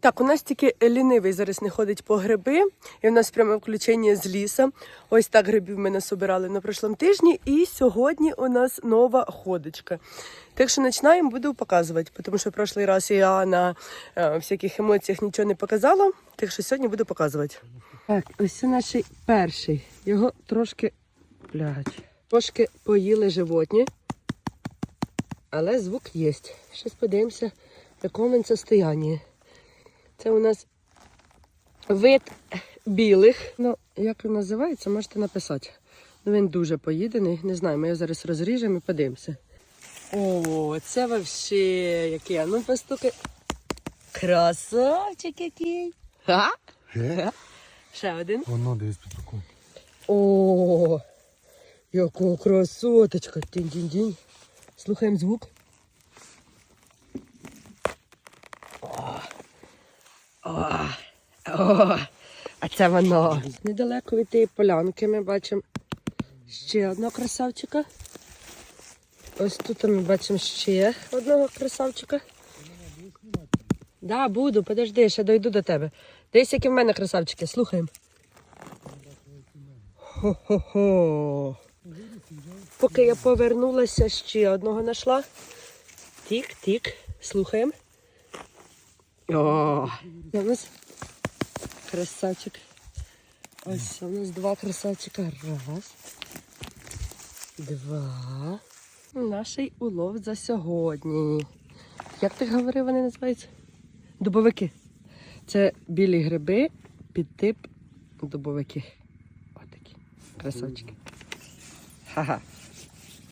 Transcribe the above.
Так, у нас тільки лінивий зараз не ходить по гриби, і у нас пряме включення з ліса. Ось так грибів ми насобирали на прошлому тижні, і сьогодні у нас нова ходочка. Так що починаємо, буду показувати, тому що прошлий раз я на е, всяких емоціях нічого не показала, так що сьогодні буду показувати. Так, ось це наш перший. Його трошки блядь, трошки поїли животні, але звук є. Щось подивимося, в якому він состоянні. Це у нас вид білих. Ну, як він називається, можете написати. Ну, він дуже поїдений. Не знаю, ми його зараз розріжемо і подивимося. О, це вообще який. А Ну, постукай. Красавчик який. Ха? Е? Ще один. Воно десь під рукою. О, яка красоточка. Тінь-тінь-тінь. Слухаємо звук. О, о, а це воно. Недалеко від тієї полянки ми бачимо ще одного красавчика. Ось тут ми бачимо ще одного красавчика. Да, буду, подожди, ще дойду до тебе. Десь які в мене красавчики, слухаємо. Хо-хо-хо. Поки я повернулася, ще одного знайшла. Тік-тік. Слухаємо. О, це у нас красавчик. Ось у нас два красавчика. Раз. Два. Наший улов за сьогодні. Як ти говорив, вони називаються? Дубовики. Це білі гриби під тип дубовики. Отакі. Красавчики. Ха-ха.